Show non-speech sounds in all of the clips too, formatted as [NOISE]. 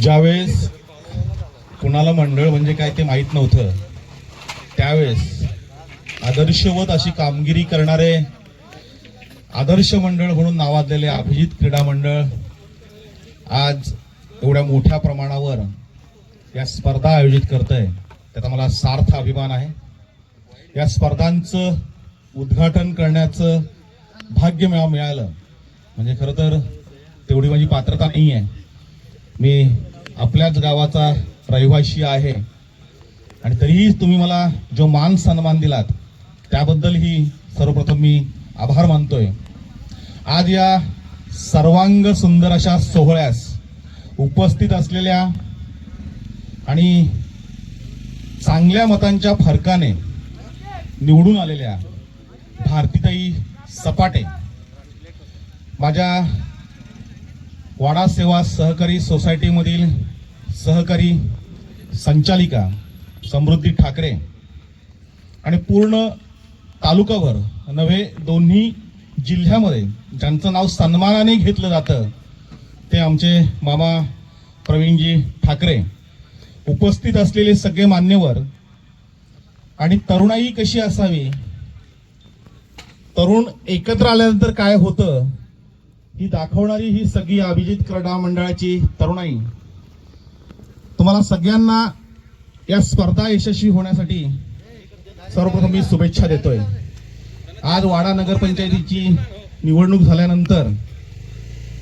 ज्यावेळेस कुणाला मंडळ म्हणजे काय ते माहीत नव्हतं त्यावेळेस आदर्शवत अशी कामगिरी करणारे आदर्श मंडळ म्हणून नावाजलेले अभिजित क्रीडा मंडळ आज एवढ्या मोठ्या प्रमाणावर या स्पर्धा आयोजित करत आहे त्याचा मला सार्थ अभिमान आहे. या स्पर्धांचं उद्घाटन करण्याचं भाग्य मला मिळालं. म्हणजे खरं तर तेवढी माझी पात्रता नाही आहे मी आपल्याच गावाचा रहिवाशी आहे. आणि तरीही तुम्ही मला जो मान सन्मान दिलात त्याबद्दलही सर्वप्रथम मी आभार मानतोय. आज या सर्वांग सुंदर अशा सोहळ्यास उपस्थित असलेल्या आणि चांगल्या मतांच्या फरकाने निवडून आलेल्या भारतीताई सपाटे माझ्या वाडा सेवा सहकारी सोसायटीमधील सहकारी संचालिका समृद्धी ठाकरे आणि पूर्ण तालुकाभर नव्हे दोन्ही जिल्ह्यामध्ये ज्यांचं नाव सन्मानाने घेतलं जातं ते आमचे मामा प्रवीणजी ठाकरे उपस्थित असलेले सगळे मान्यवर. आणि तरुणाई कशी असावी? तरुण एकत्र आल्यानंतर काय होतं? ही दाखवणारी ही सगळी अभिजित क्रीडा मंडळाची तरुणाई. तुम्हाला सगळ्यांना या स्पर्धा यशस्वी होण्यासाठी सर्वप्रथम मी शुभेच्छा देतोय. आज वाडा नगरपंचायतीची निवडणूक झाल्यानंतर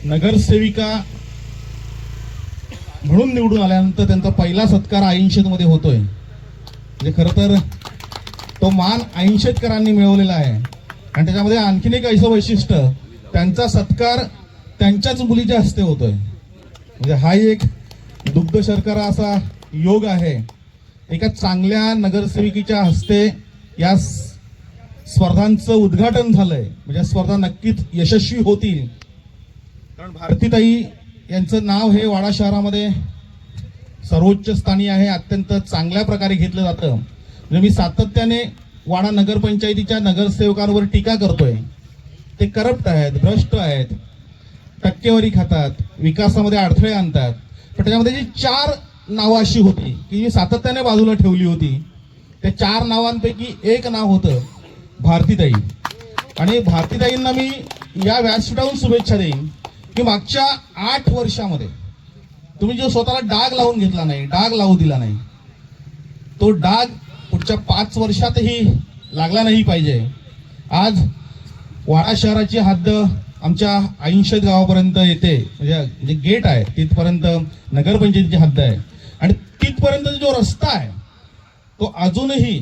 नगरसेविका म्हणून निवडून आल्यानंतर त्यांचा पहिला सत्कार ऐंशीत मध्ये होतोय. म्हणजे खरं तर तो मान ऐंशेतकरांनी मिळवलेला आहे. आणि त्याच्यामध्ये आणखीन एक ऐसं वैशिष्ट्य त्यांचा सत्कार त्यांच्याच मुलीच्या हस्ते होतोय. म्हणजे हा एक दुग्ध शर्करा असा योग आहे. एका चांगल्या नगरसेविकेच्या हस्ते या स्पर्धांचं उद्घाटन झालंय. म्हणजे स्पर्धा नक्कीच यशस्वी होतील. कारण भारतीताई यांचं नाव हे वाडा शहरामध्ये सर्वोच्च स्थानी आहे. अत्यंत चांगल्या प्रकारे घेतलं जातं. म्हणजे मी सातत्याने वाडा नगरपंचायतीच्या नगरसेवकांवर टीका करतोय. ते करप्ट आहेत भ्रष्ट आहेत टक्केवारी खातात विकासामध्ये अडथळे आणतात. पण त्याच्यामध्ये जी चार नावं अशी होती की जी सातत्याने बाजूला ठेवली होती त्या चार नावांपैकी एक नाव होतं भारतीताई. आणि भारतीताईंना मी या व्यासपीठावरून शुभेच्छा देईन की मागच्या आठ वर्षामध्ये तुम्ही जो स्वतःला डाग लावून घेतला नाही डाग लावू दिला नाही तो डाग पुढच्या पाच वर्षातही लागला नाही पाहिजे. आज वाडा शहराची हद्द आमच्या ऐंशी गावापर्यंत येते. म्हणजे जे गेट आहे तिथपर्यंत नगरपंचायतीची हद्द आहे. आणि तिथपर्यंत जो रस्ता आहे तो अजूनही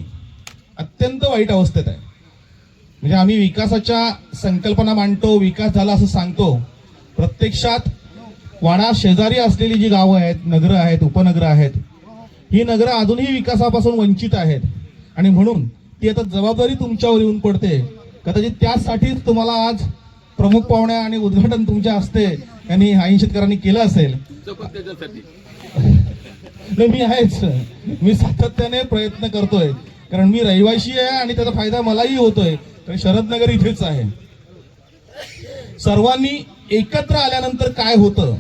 अत्यंत वाईट अवस्थेत आहे. म्हणजे आम्ही विकासाच्या संकल्पना मांडतो विकास झाला असं सांगतो. प्रत्यक्षात वाडा शेजारी असलेली जी गावं आहेत नगरं आहेत उपनगरं आहेत ही नगरं अजूनही विकासापासून वंचित आहेत. आणि म्हणून ती आता जबाबदारी तुमच्यावर येऊन पडते. कदाचित त्यासाठीच तुम्हाला आज प्रमुख पाहुण्या आणि उद्घाटन तुमच्या हस्ते यांनी ऐन शेतकऱ्यांनी केलं असेल. [LAUGHS] नाही, मी आहेच. मी सातत्याने प्रयत्न करतोय. कारण मी रहिवाशी आहे आणि त्याचा फायदा मलाही होतोय. कारण शरदनगर इथेच आहे. सर्वांनी एकत्र आल्यानंतर काय होतं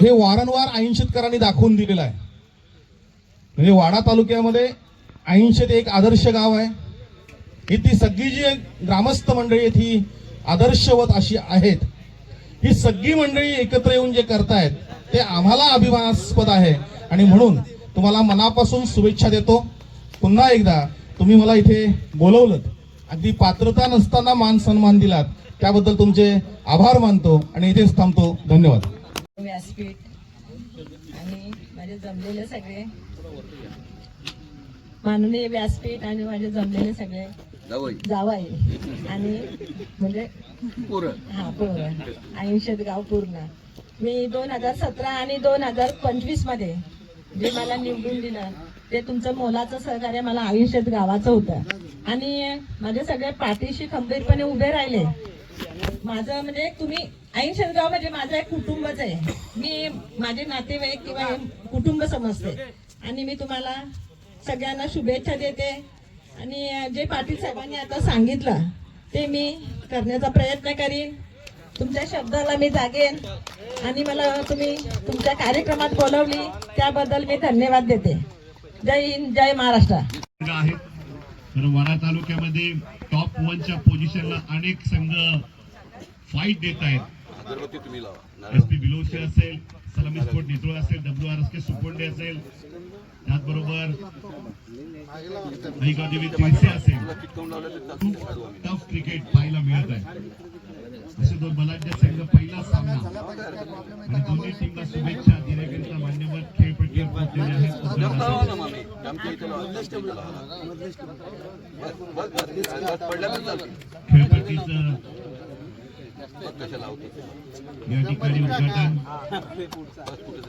हे वारंवार ऐन शेतकऱ्यांनी दाखवून दिलेलं आहे. म्हणजे वाडा तालुक्यामध्ये ऐंशे एक आदर्श गाव आहे. ही ती सगळी जी ग्रामस्थ मंडळी आहेत ही आदर्शवत अशी आहेत. ही सगळी मंडळी एकत्र येऊन जे करतायत ते आम्हाला अभिमानास्पद आहे. आणि म्हणून तुम्हाला मनापासून शुभेच्छा देतो. पुन्हा एकदा तुम्ही मला इथे बोलवलं अगदी पात्रता नसताना मान सन्मान दिलात. त्याबद्दल तुमचे आभार मानतो आणि इथेच थांबतो. धन्यवाद. व्यासपीठ आणि माझे जमलेले सगळे माननीय व्यासपीठ आणि माझे जमलेले सगळे जावई. जावाई. आणि म्हणजे हा पूर्ण ऐंशीत गाव पूर्ण. मी दोन हजार सतरा आणि दोन हजार पंचवीसमध्ये जे मला निवडून दिलं ते तुमचं मोलाचं सहकार्य मला आयुष्यात गावाचं होतं. आणि माझे सगळे पाठीशी खंबीरपणे उभे राहिले. माझं म्हणजे तुम्ही ऐंशी गाव म्हणजे माझं एक कुटुंबच आहे. मी माझे नातेवाईक किंवा कुटुंब समजते. आणि मी तुम्हाला सगळ्यांना शुभेच्छा देते. आणि जे पाटील साहेबांनी आता सांगितलं ते मी करण्याचा प्रयत्न करीन. तुमच्या शब्दाला मी जागेन. आणि मला तुम्ही तुमच्या कार्यक्रमात बोलवली त्याबद्दल मी धन्यवाद देते. जय हिंद जय महाराष्ट्र. तर वाडा तालुक्यामध्ये टॉप वनच्या पोझिशनला अनेक संघ फाईट देत आहेत. अगरबत्ती तुम्ही लावा. एस पी बिलोशी असेल सलामी स्पोर्ट नित्रोळ असेल W R S K Suponde असेल त्याचबरोबर तिरसे असेल टफ क्रिकेट पाहायला मिळत आहे असे दोन बलाढ्य संघ पहिला सामना आणि दोन्ही टीमला शुभेच्छा देण्याकरिता मान्यवर खेळपट्टीवर पोहोचलेले आहेत. खेळपट्टीचं या ठिकाणी उद्घाटन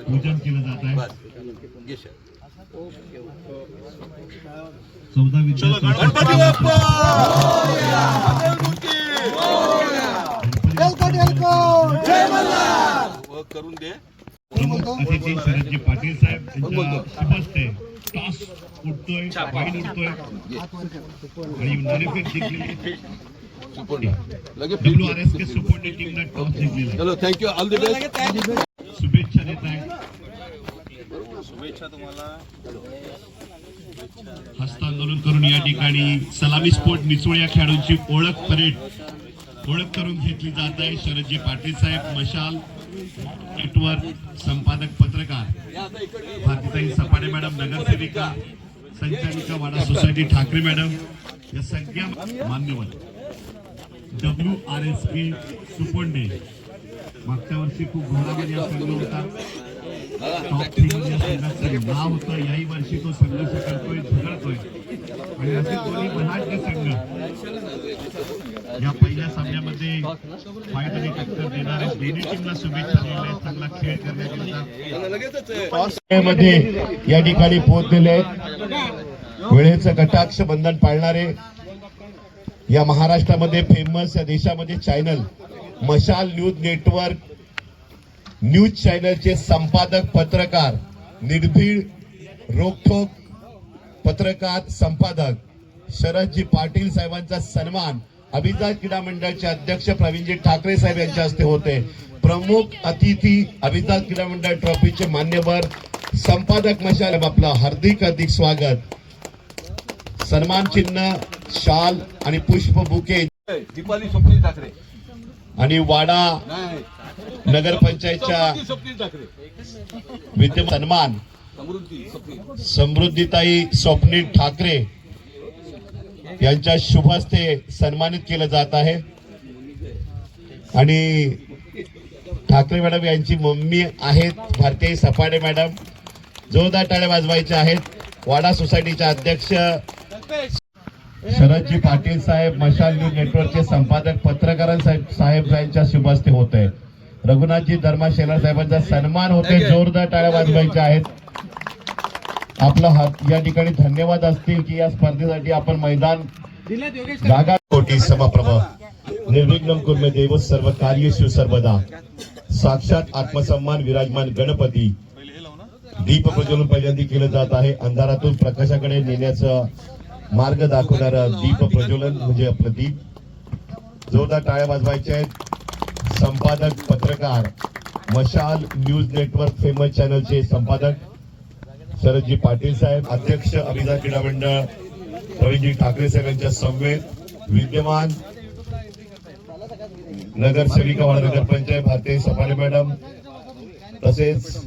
पूजन केलं जात आहे. चौदा विद्यार्थी. करून दे. प्रमुख अतिथी शरदजी पाटील साहेब यांच्या टॉस उडतोय वाईड उडतोय. आणि जिंकलेली. चलो थँक्यू ऑल द बेस्ट शुभेच्छा देत आहे. हस्तांदोलन करून या ठिकाणी सलामी स्पोर्ट निचोळ या खेळाडूंची ओळख परेड ओळख करून घेतली जात आहे. शरदजी पाटील साहेब मशाल नेटवर्क संपादक पत्रकार. भारतीताई सपाडे मॅडम नगरसेविका संचालिका वाडा सोसायटी ठाकरे मॅडम या सगळ्या मान्यवर. W R S K Suponde. मागच्या वर्षी खूप घोडामध्ये हा संघ होता. टॉप थ्री या संघाचं नाव होतं. याही वर्षी तो संघर्ष करतोय झगडतोय आणि असे दोन्ही बलाढ्य संघ या पहिल्या सामन्यामध्ये फाईट आणि टक्कर देणार दोन्ही टीमला शुभेच्छा दिलेल्या चांगला खेळ करण्याकरिता मध्ये या ठिकाणी पोहोचलेले आहेत. वेळेचं कटाक्ष बंधन पाळणारे या महाराष्ट्रामध्ये फेमस या देशामध्ये चॅनल मशाल न्यूज नेटवर्क न्यूज चॅनलचे संपादक पत्रकार निर्भीड रोखोक पत्रकार संपादक शरदजी पाटील साहेबांचा सन्मान अभिजात क्रीडा मंडळाचे अध्यक्ष प्रवीणजी ठाकरे साहेब यांच्या हस्ते होते. प्रमुख अतिथी अभिजात क्रीडा मंडळ ट्रॉफीचे मान्यवर संपादक मशाल आपलं हार्दिक हार्दिक स्वागत. सन्मान चिन्ह शाल आणि पुष्प बुके. दीपाली स्वप्नील ठाकरे. आणि वाडा नगरपंचायतच्या विद्यमान सन्मान. समृद्धीताई स्वप्नील ठाकरे यांच्या शुभ हस्ते सन्मानित केलं जात आहे. आणि ठाकरे मॅडम यांची मम्मी आहेत भारतीय सपाडे मॅडम जोरदार टाळ्या वाजवायच्या आहेत. वाडा सोसायटीच्या अध्यक्ष शरदजी पाटील साहेब मशाल न्यूज नेटवर्कचे संपादक पत्रकार साहेब साहेब यांच्या शुभ हस्ते होत. आहे रघुनाथजी धर्मा शेलार साहेबांचा सन्मान होते. जोरदार टाळ्या वाजवायच्या आहेत. आपला हात या ठिकाणी धन्यवाद असतील की या स्पर्धेसाठी आपण मैदान जागा कोटी सभाप्रभ निर्विघ्न कुर्मे देव सर्व कार्येषु सर्वदा. साक्षात आत्मसन्मान विराजमान गणपती. दीप प्रज्वलन पहिल्यांदा केलं जात आहे. अंधारातून प्रकाशाकडे नेण्याचं मार्ग दाखवणारा दीप प्रज्वलन म्हणजे आपलं दीप. जोरदार टाळ्या वाजवायच्या आहेत. संपादक पत्रकार मशाल न्यूज नेटवर्क फेमस चॅनलचे संपादक शरदजी पाटील साहेब अध्यक्ष अभिजात क्रीडा मंडळ प्रवीणजी ठाकरे साहेब यांच्या समवेत विद्यमान नगरसेविका वाडा नगरपंचायत भारतीय सफारे मॅडम तसेच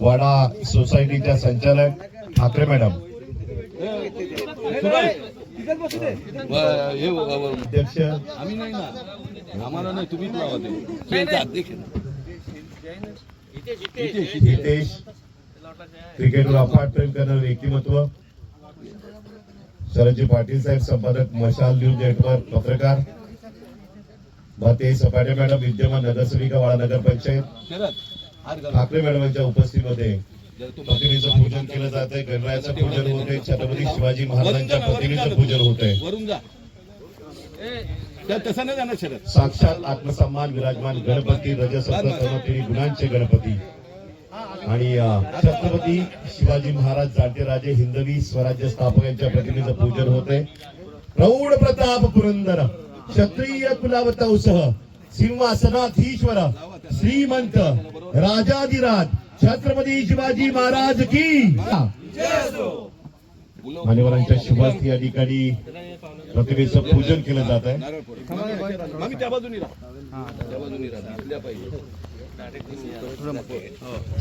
वाडा सोसायटीच्या संचालक ठाकरे मॅडम. अध्यक्ष आम्ही नाही ना आम्हाला नाही तुम्हीच लावा ते अध्यक्ष. हितेश, क्रिकेटवर अफाट प्रेम करणारे व्यक्तिमत्व शरदजी पाटील साहेब संपादक मशाल न्यूज नेटवर्क पत्रकार भारतीय सपाटे मॅडम विद्यमान नगरसेविका वाडा हार घाल. ठाकरे मॅडम यांच्या उपस्थितीमध्ये प्रतिमेचं पूजन केलं जात आहे गणरायाचं पूजन होत आहे छत्रपती शिवाजी महाराजांच्या प्रतिमेचं पूजन होत आहे वरून जा. तसं नाही जाणार शरद. साक्षात आत्मसन्मान विराजमान गणपती रजसप्त सर्वतिरी गुणांचे गणपती. आणि छत्रपती शिवाजी महाराज जाणते राजे हिंदवी स्वराज्य स्थापक यांच्या प्रतिमेचं पूजन होते प्रौढ प्रताप पुरंदर क्षत्रिय कुलावतौसह सिंहासनाधीश्वर श्रीमंत राजाधिराज छत्रपती शिवाजी महाराज की मान्यवरांच्या शुभास्ती या ठिकाणी प्रतिमेचं पूजन केलं जात आहे. त्या बाजूनी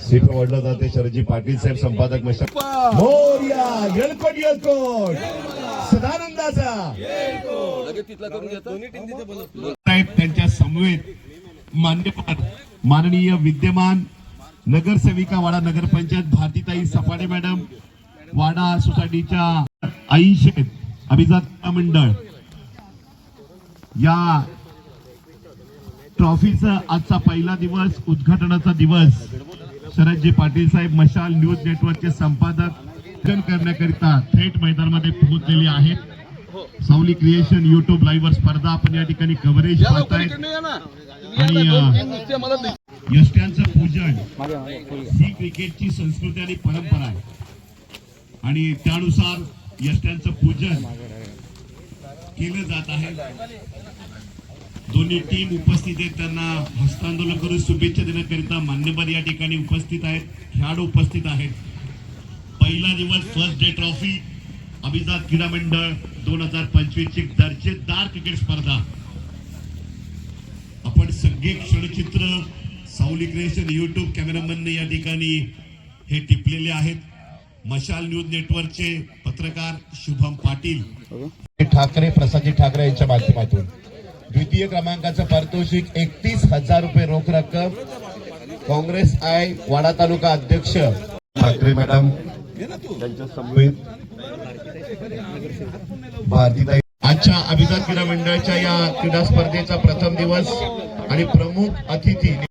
सीट ओढलं जाते शरदजी पाटील साहेब संपादक मशा मोर्या येलकोट सदानंदाचा. टीम तिथे बोलत आहेत त्यांच्या समवेत मान्यवर माननीय विद्यमान नगरसेविका वाडा नगरपंचायत भारतीताई सफाडे मॅडम वाडा सोसायटीच्या ऐंशी अभिजात मंडळ. या ट्रॉफीचा आजचा पहिला दिवस उद्घाटनाचा दिवस. शरदजी पाटील साहेब मशाल न्यूज नेटवर्कचे संपादक. करण्याकरिता थेट मैदानामध्ये पोहोचलेले आहेत. सावली क्रिएशन युट्यूब लाईव्ह वर स्पर्धा आपण या ठिकाणी कव्हरेज पाहतायत. आणि अ, मला यष्ट्यांचं पूजन ही क्रिकेटची संस्कृती आणि परंपरा आहे. आणि त्यानुसार यष्ट्यांचं पूजन केलं जात आहे. दोन्ही टीम उपस्थित आहेत. त्यांना हस्तांदोलन करून शुभेच्छा देण्याकरिता मान्यवर या ठिकाणी उपस्थित आहेत. खेळाडू उपस्थित आहेत. पहिला दिवस फर्स्ट डे ट्रॉफी अभिजात क्रीडा मंडळ दोन हजार पंचवीस ची दर्जेदार क्रिकेट स्पर्धा. आपण सगळे क्षणचित्र सावली क्रिएशन युट्यूब कॅमेरामॅनने या ठिकाणी हे टिपलेले आहेत. मशाल न्यूज नेटवर्कचे पत्रकार शुभम पाटील. ठाकरे प्रसादजी ठाकरे यांच्या माध्यमातून. द्वितीय क्रमांकाचं पारितोषिक एकतीस हजार रुपये रोख रक्कम. काँग्रेस आय वाडा तालुका अध्यक्ष. ठाकरे मॅडम त्यांच्या समवेत भारतीताई आजच्या अभिजात क्रीडा मंडळाच्या या क्रीडा स्पर्धेचा प्रथम दिवस आणि प्रमुख अतिथी